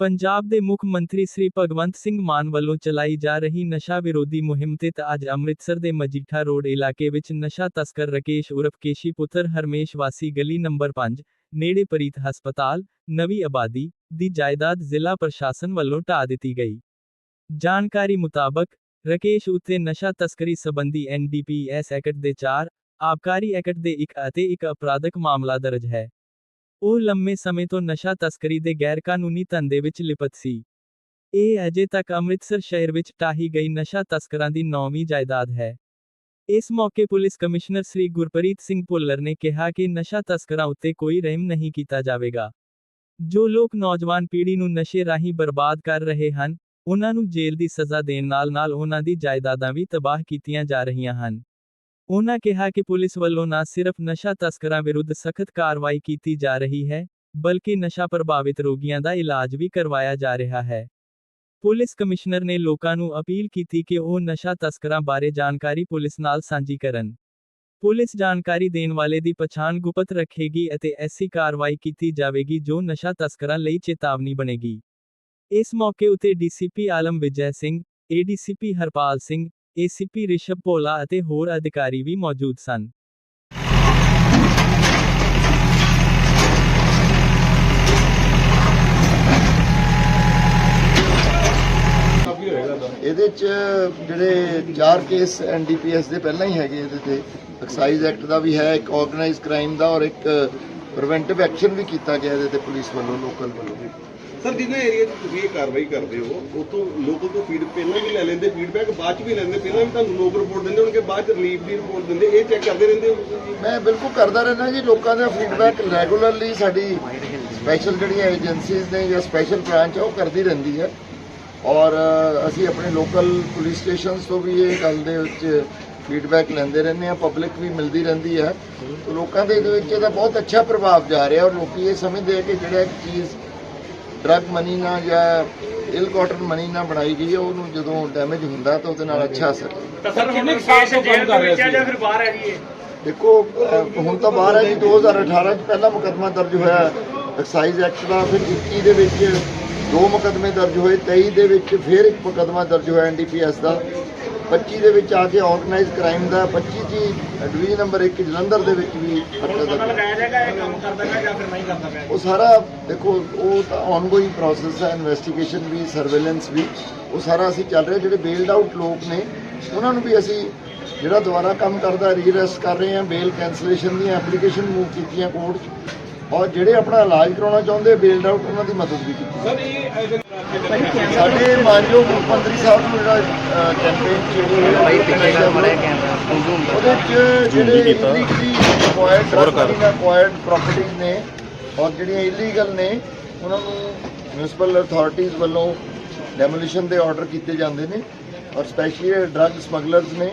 ਪੰਜਾਬ ਦੇ ਮੁੱਖ ਮੰਤਰੀ ਸ੍ਰੀ ਭਗਵੰਤ ਸਿੰਘ ਮਾਨ ਵੱਲੋਂ ਚਲਾਈ ਜਾ ਰਹੀ ਨਸ਼ਾ ਵਿਰੋਧੀ ਮੁਹਿੰਮ ਤਹਿਤ ਅੱਜ ਅੰਮ੍ਰਿਤਸਰ ਦੇ ਮਜੀਠਾ ਰੋਡ ਇਲਾਕੇ ਵਿੱਚ ਨਸ਼ਾ ਤਸਕਰ ਰਕੇਸ਼ ਉਰਫ ਕੇਸ਼ੀ ਪੁੱਤਰ ਹਰਮੇਸ਼ ਵਾਸੀ ਗਲੀ ਨੰਬਰ 5 ਨੇੜੇ ਪ੍ਰੀਤ ਹਸਪਤਾਲ, ਨਵੀਂ ਆਬਾਦੀ ਦੀ ਜਾਇਦਾਦ ਜ਼ਿਲ੍ਹਾ ਪ੍ਰਸ਼ਾਸਨ ਵੱਲੋਂ ਢਾਹ ਦਿੱਤੀ ਗਈ। ਜਾਣਕਾਰੀ ਮੁਤਾਬਕ, ਰਕੇਸ਼ ਉੱਤੇ ਨਸ਼ਾ ਤਸਕਰੀ ਸੰਬੰਧੀ ਐਨਡੀਪੀਐਸ ਐਕਟ ਦੇ 4 ਆਬਕਾਰੀ ਐਕਟ ਦੇ 1 ਅਤੇ 1 ਅਪਰਾਧਕ ਮਾਮਲਾ ਦਰਜ ਹੈ। ਉਹ ਲੰਮੇ ਸਮੇਂ ਤੋਂ ਨਸ਼ਾ ਤਸਕਰੀ ਦੇ ਗੈਰਕਾਨੂੰਨੀ ਧੰਦੇ ਵਿੱਚ ਲਿਪਤ ਸੀ। ਇਹ ਅਜੇ ਤੱਕ ਅੰਮ੍ਰਿਤਸਰ ਸ਼ਹਿਰ ਵਿੱਚ ਢਾਹੀ ਗਈ ਨਸ਼ਾ ਤਸਕਰਾਂ ਦੀ ਨੌਵੀਂ ਜਾਇਦਾਦ ਹੈ। ਇਸ ਮੌਕੇ ਪੁਲਿਸ ਕਮਿਸ਼ਨਰ ਸ੍ਰੀ ਗੁਰਪ੍ਰੀਤ ਸਿੰਘ ਭੁੱਲਰ ਨੇ ਕਿਹਾ ਕਿ ਨਸ਼ਾ ਤਸਕਰਾਂ ਉੱਤੇ ਕੋਈ ਰਹਿਮ ਨਹੀਂ ਕੀਤਾ ਜਾਵੇਗਾ। ਜੋ ਲੋਕ ਨੌਜਵਾਨ ਪੀੜ੍ਹੀ ਨੂੰ ਨਸ਼ੇ ਰਾਹੀਂ ਬਰਬਾਦ ਕਰ ਰਹੇ ਹਨ, ਉਹਨਾਂ ਨੂੰ ਜੇਲ੍ਹ ਦੀ ਸਜ਼ਾ ਦੇਣ ਨਾਲ-ਨਾਲ ਉਹਨਾਂ ਦੀ ਜਾਇਦਾਦਾਂ ਵੀ ਤਬਾਹ ਕੀਤੀਆਂ ਜਾ ਰਹੀਆਂ ਹਨ। ਉਹਨਾਂ ਕਿਹਾ ਕਿ ਪੁਲਿਸ ਵੱਲੋਂ ਨਾ ਸਿਰਫ ਨਸ਼ਾ ਤਸਕਰਾਂ ਵਿਰੁੱਧ ਸਖਤ ਕਾਰਵਾਈ ਕੀਤੀ ਜਾ ਰਹੀ ਹੈ, ਬਲਕਿ ਨਸ਼ਾ ਪ੍ਰਭਾਵਿਤ ਰੋਗੀਆਂ ਦਾ ਇਲਾਜ ਵੀ ਕਰਵਾਇਆ ਜਾ ਰਿਹਾ ਹੈ। ਪੁਲਿਸ ਕਮਿਸ਼ਨਰ ਨੇ ਲੋਕਾਂ ਨੂੰ ਅਪੀਲ ਕੀਤੀ ਕਿ ਉਹ ਨਸ਼ਾ ਤਸਕਰਾਂ ਬਾਰੇ ਜਾਣਕਾਰੀ ਪੁਲਿਸ ਨਾਲ ਸਾਂਝੀ ਕਰਨ। ਪੁਲਿਸ ਜਾਣਕਾਰੀ ਦੇਣ ਵਾਲੇ ਦੀ ਪਛਾਣ ਗੁਪਤ ਰੱਖੇਗੀ ਅਤੇ ਐਸੀ ਕਾਰਵਾਈ ਕੀਤੀ ਜਾਵੇਗੀ ਜੋ ਨਸ਼ਾ ਤਸਕਰਾਂ ਲਈ ਚੇਤਾਵਨੀ ਬਣੇਗੀ। ਇਸ ਮੌਕੇ ਉਤੇ DCP Alam Vijay Singh, ADCP Harpal Singh ACP Rishabh Bhola ਅਤੇ ਹੋਰ ਅਧਿਕਾਰੀ ਵੀ ਮੌਜੂਦ ਸਨ। ਇਹਦੇ ਚ ਜਿਹੜੇ ਚਾਰ ਕੇਸ ਐਨਡੀਪੀਐਸ ਦੇ ਪਹਿਲਾਂ ਹੀ ਹੈਗੇ ਇਹਦੇ ਤੇ, ਐਕਸਾਈਜ਼ ਐਕਟ ਦਾ ਵੀ ਹੈ, ਇੱਕ ਆਰਗੇਨਾਈਜ਼ਡ ਕ੍ਰਾਈਮ ਦਾ ਔਰ ਇੱਕ ਪ੍ਰੀਵੈਂਟਿਵ ਐਕਸ਼ਨ ਵੀ ਕੀਤਾ ਗਿਆ ਇਹਦੇ ਤੇ ਪੁਲਿਸ ਵੱਲੋਂ, ਲੋਕਲ ਵੱਲੋਂ ਸਰ ਜਿੰਨੇ ਏਰੀਆ 'ਚ ਤੁਸੀਂ ਇਹ ਕਾਰਵਾਈ ਕਰਦੇ ਹੋ ਉਤੋਂ ਲੋਕਾਂ ਤੋਂ ਫੀਡ ਪਹਿਲਾਂ ਵੀ ਲੈ ਲੈਂਦੇ ਫੀਡਬੈਕ ਬਾਅਦ 'ਚ ਵੀ ਲੈਂਦੇ, ਪਹਿਲਾਂ ਵੀ ਤੁਹਾਨੂੰ ਲੋਕ ਰਿਪੋਰਟ ਦਿੰਦੇ ਹੋਣਗੇ, ਬਾਅਦ 'ਚ ਰਿਲੀਫ ਦੀ ਰਿਪੋਰਟ ਦਿੰਦੇ, ਇਹ ਚੈੱਕ ਕਰਦੇ ਰਹਿੰਦੇ ਹੋ? ਮੈਂ ਬਿਲਕੁਲ ਕਰਦਾ ਰਹਿੰਦਾ ਜੀ, ਲੋਕਾਂ ਦਾ ਫੀਡਬੈਕ ਰੈਗੂਲਰਲੀ ਸਾਡੀ ਸਪੈਸ਼ਲ ਜਿਹੜੀਆਂ ਏਜੰਸੀਜ਼ ਨੇ ਜਾਂ ਸਪੈਸ਼ਲ ਬ੍ਰਾਂਚ ਆ, ਉਹ ਕਰਦੀ ਰਹਿੰਦੀ ਹੈ। ਔਰ ਅਸੀਂ ਆਪਣੇ ਲੋਕਲ ਪੁਲਿਸ ਸਟੇਸ਼ਨਸ ਤੋਂ ਵੀ ਇਹ ਗੱਲ ਦੇ ਵਿੱਚ ਫੀਡਬੈਕ ਲੈਂਦੇ ਰਹਿੰਦੇ ਆ ਪਬਲਿਕ ਵੀ ਮਿਲਦੀ ਰਹਿੰਦੀ ਹੈ। ਲੋਕਾਂ ਦੇ ਵਿੱਚ ਇਹਦਾ ਬਹੁਤ ਅੱਛਾ ਪ੍ਰਭਾਵ ਜਾ ਰਿਹਾ ਔਰ ਲੋਕੀ ਇਹ ਸਮਝਦੇ ਆ ਕਿ ਜਿਹੜਾ ਇੱਕ ਚੀਜ਼ ਡਰਗ ਮਨੀ ਨਾਲ ਜਾਂ ਇਲ ਕਾਟਨ ਮਨੀ ਨਾਲ ਬਣਾਈ ਗਈ ਹੈ ਉਹਨੂੰ ਜਦੋਂ ਡੈਮੇਜ ਹੁੰਦਾ ਤਾਂ ਉਹਦੇ ਨਾਲ ਅੱਛਾ ਅਸਰ। ਤਾਂ ਸਰ ਕਿੰਨੇ ਕੁ ਸਾਲ ਤੋਂ ਕੰਮ ਕਰ ਰਹੇ ਸੀ? ਜਾਂ ਫਿਰ ਬਾਹਰ ਹੈ ਜੀ ਇਹ ਦੇਖੋ ਅਹ ਹੁਣ ਤਾਂ ਬਾਹਰ ਹੈ ਜੀ 2018 ਚ ਪਹਿਲਾ ਮੁਕੱਦਮਾ ਦਰਜ ਹੋਇਆ ਐਕਸਾਈਜ਼ ਐਕਟ ਦਾ ਫਿਰ 21 ਦੇ ਵਿੱਚ ਦੋ ਮੁਕੱਦਮੇ ਦਰਜ ਹੋਏ 23 ਦੇ ਵਿੱਚ ਫਿਰ ਇੱਕ ਮੁਕੱਦਮਾ ਦਰਜ ਹੋਇਆ ਐਨਡੀਪੀਐਸ ਦਾ। 25 ਦੇ ਵਿੱਚ ਆ ਕੇ ਆਰਗੇਨਾਈਜ਼ ਕ੍ਰਾਈਮ ਦਾ 25 ਜੀ ਡਿਵੀਜ਼ਨ ਨੰਬਰ 1 ਜਲੰਧਰ ਦੇ ਵਿੱਚ ਵੀ ਪਤਾ ਲਗਾਇਆ ਜਾਏਗਾ ਇਹ ਕੰਮ ਕਰਦਾ ਪਿਆ ਜਾਂ ਫਿਰ ਨਹੀਂ ਕਰਦਾ ਪਿਆ। ਉਹ ਸਾਰਾ ਦੇਖੋ ਉਹ ਤਾਂ ਆਨਗੋਇੰਗ ਪ੍ਰੋਸੈਸ ਹੈ ਇਨਵੈਸਟੀਗੇਸ਼ਨ ਵੀ ਸਰਵੇਲੈਂਸ ਵੀ ਉਹ ਸਾਰਾ ਅਸੀਂ ਚੱਲ ਰਿਹਾ ਜਿਹੜੇ ਬੇਲਡ ਆਊਟ ਲੋਕ ਨੇ ਉਹਨਾਂ ਨੂੰ ਵੀ ਅਸੀਂ ਜਿਹੜਾ ਦੁਬਾਰਾ ਕੰਮ ਕਰਦਾ ਰੀਅਰੈਸਟ ਕਰ ਰਹੇ ਹਾਂ ਬੇਲ ਕੈਂਸਲੇਸ਼ਨ ਦੀਆਂ ਐਪਲੀਕੇਸ਼ਨ ਮੂਵ ਕੀਤੀਆਂ ਕੋਰਟ 'ਚ। ਔਰ ਜਿਹੜੇ ਆਪਣਾ ਇਲਾਜ ਕਰਾਉਣਾ ਚਾਹੁੰਦੇ ਬੇਲਡ ਆਊਟ ਉਹਨਾਂ ਦੀ ਮਦਦ ਵੀ ਕੀਤੀ। ਸਰ ਇਹ ਸਾਡੇ ਮਾਨਯੋਗ ਮੁੱਖ ਮੰਤਰੀ ਸਾਹਿਬ ਨੂੰ ਜਿਹੜਾ ਕੈਂਪੇਨ ਚ ਭਾਈ ਪਿੱਛੇ ਬੜਾ ਕੈਮਰਾ ਉਹਦੇ ਚ ਜਿਹੜੇ ਇਲੀਗਲੀ ਅਕਵਾਇਰਡ ਅਕਵਾਇਰਡ ਪ੍ਰਾਪਰਟੀਆਂ ਨੇ ਔਰ ਜਿਹੜੀਆਂ ਇਲੀਗਲ ਨੇ ਉਹਨਾਂ ਨੂੰ ਮਿਊਨਿਸਪਲ ਅਥਾਰਟੀਆਂ ਵੱਲੋਂ ਡੈਮੋਲੀਸ਼ਨ ਦੇ ਆਰਡਰ ਕੀਤੇ ਜਾਂਦੇ ਨੇ ਔਰ ਸਪੈਸ਼ਲੀ ਡਰਗ ਸਮਗਲਰਸ ਨੇ।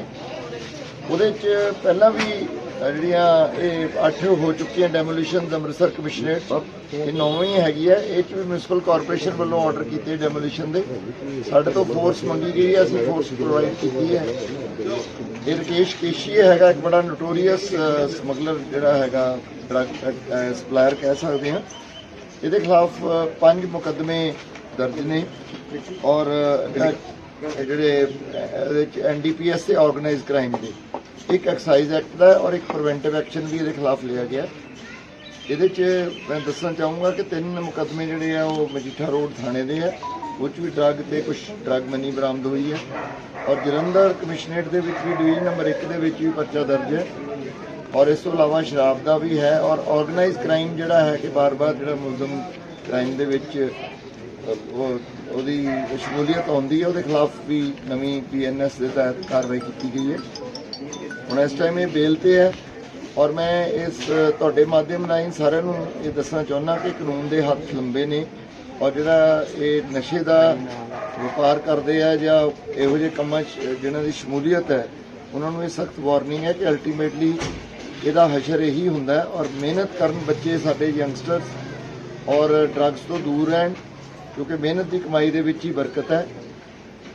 ਉਹਦੇ ਚ ਪਹਿਲਾਂ ਵੀ ਜਿਹੜੀਆਂ ਇਹ ਅੱਠ ਹੋ ਚੁੱਕੀਆਂ ਡੈਮੋਲੀਸ਼ਨਸ ਅੰਮ੍ਰਿਤਸਰ ਕਮਿਸ਼ਨਰੇਟ ਇਹ ਨੌਵੀਂ ਹੈਗੀ ਹੈ। ਇਹ ਚ ਵੀ ਮਿਊਨਿਸਪਲ ਕਾਰਪੋਰੇਸ਼ਨ ਵੱਲੋਂ ਆਰਡਰ ਕੀਤੇ ਡੈਮੋਲੀਸ਼ਨ ਦੇ। ਸਾਡੇ ਤੋਂ ਫੋਰਸ ਮੰਗੀ ਗਈ ਹੈ, ਅਸੀਂ ਫੋਰਸ ਪ੍ਰੋਵਾਈਡ ਕੀਤੀ ਹੈ। ਇਹ ਰਕੇਸ਼ ਕੇਸ਼ੀ ਹੈਗਾ ਇੱਕ ਬੜਾ ਨੋਟੋਰੀਅਸ ਸਮਗਲਰ ਜਿਹੜਾ ਹੈਗਾ ਡਰਗ ਸਪਲਾਇਰ ਕਹਿ ਸਕਦੇ ਹਾਂ। ਇਹਦੇ ਖਿਲਾਫ ਪੰਜ ਮੁਕੱਦਮੇ ਦਰਜ ਨੇ ਔਰ ਜਿਹੜੇ ਇਹਦੇ ਚ ਐਨਡੀਪੀਐਸ ਤੇ ਆਰਗੇਨਾਈਜ਼ ਕ੍ਰਾਈਮ ਦੇ। ਇੱਕ ਐਕਸਾਈਜ਼ ਐਕਟ ਦਾ ਔਰ ਇੱਕ ਪ੍ਰੀਵੈਂਟਿਵ ਐਕਸ਼ਨ ਵੀ ਇਹਦੇ ਖਿਲਾਫ ਲਿਆ ਗਿਆ ਇਹਦੇ ਚ ਮੈਂ ਦੱਸਣਾ ਚਾਹੂੰਗਾ ਕਿ ਤਿੰਨ ਮੁਕੱਦਮੇ ਜਿਹੜੇ ਆ ਉਹ ਮਜੀਠਾ ਰੋਡ ਥਾਣੇ ਦੇ ਆ ਉਹ 'ਚ ਵੀ ਡਰੱਗ ਤੇ ਕੁਝ ਡਰੱਗ ਮਨੀ ਬਰਾਮਦ ਹੋਈ ਹੈ। ਔਰ ਜਲੰਧਰ ਕਮਿਸ਼ਨਰੇਟ ਦੇ ਵਿੱਚ ਵੀ ਡਿਵੀਜ਼ਨ ਨੰਬਰ 1 ਦੇ ਵਿੱਚ ਵੀ ਪਰਚਾ ਦਰਜ ਹੈ। ਔਰ ਇਸ ਤੋਂ ਇਲਾਵਾ ਸ਼ਰਾਬ ਦਾ ਵੀ ਹੈ ਔਰ ਆਰਗੇਨਾਈਜ਼ ਕ੍ਰਾਈਮ ਜਿਹੜਾ ਹੈ ਕਿ ਬਾਰ-ਬਾਰ ਜਿਹੜਾ ਮੁਲਜ਼ਮ ਕ੍ਰਾਈਮ ਦੇ ਵਿੱਚ ਉਹਦੀ ਸ਼ਮੂਲੀਅਤ ਆਉਂਦੀ ਹੈ, ਉਹਦੇ ਖਿਲਾਫ ਵੀ ਨਵੀਂ ਪੀਐਨਐਸ ਦੇ ਤਹਿਤ ਕਾਰਵਾਈ ਕੀਤੀ ਗਈ ਹੈ। ਹੁਣ ਇਸ ਟਾਈਮ ਇਹ ਬੇਲ ਤੇ ਹੈ ਔਰ ਮੈਂ ਇਸ ਤੁਹਾਡੇ ਮਾਧਿਅਮ ਰਾਹੀਂ ਸਾਰਿਆਂ ਨੂੰ ਇਹ ਦੱਸਣਾ ਚਾਹੁੰਦਾ ਕਿ ਕਾਨੂੰਨ ਦੇ ਹੱਥ ਲੰਬੇ ਨੇ ਔਰ ਜਿਹੜਾ ਇਹ ਨਸ਼ੇ ਦਾ ਵਪਾਰ ਕਰਦੇ ਆ ਜਾਂ ਇਹੋ ਜਿਹੇ ਕੰਮਾਂ 'ਚ ਜਿਨ੍ਹਾਂ ਦੀ ਸ਼ਮੂਲੀਅਤ ਹੈ, ਉਹਨਾਂ ਨੂੰ ਇਹ ਸਖਤ ਵਾਰਨਿੰਗ ਹੈ ਕਿ ਅਲਟੀਮੇਟਲੀ ਇਹਦਾ ਹਸ਼ਰ ਇਹੀ ਹੁੰਦਾ ਔਰ ਮਿਹਨਤ ਕਰਨ ਬੱਚੇ ਸਾਡੇ ਯੰਗਸਟਰਸ ਔਰ ਡਰੱਗਸ ਤੋਂ ਦੂਰ ਰਹਿਣ ਕਿਉਂਕਿ ਮਿਹਨਤ ਦੀ ਕਮਾਈ ਦੇ ਵਿੱਚ ਹੀ ਬਰਕਤ ਹੈ।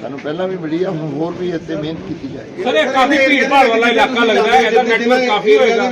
ਸਾਨੂੰ ਪਹਿਲਾਂ ਵੀ ਮਿਲੀ ਆ, ਹੁਣ ਹੋਰ ਵੀ ਇੱਥੇ ਮਿਹਨਤ ਕੀਤੀ ਜਾਏਗੀ। ਸਰ, ਇਹ ਕਾਫੀ ਭੀੜ ਭਾੜ ਵਾਲਾ ਇਲਾਕਾ ਲੱਗਦਾ ਹੈ, ਇਹਦਾ ਨੈਟਵਰਕ ਕਾਫੀ ਹੋਏਗਾ।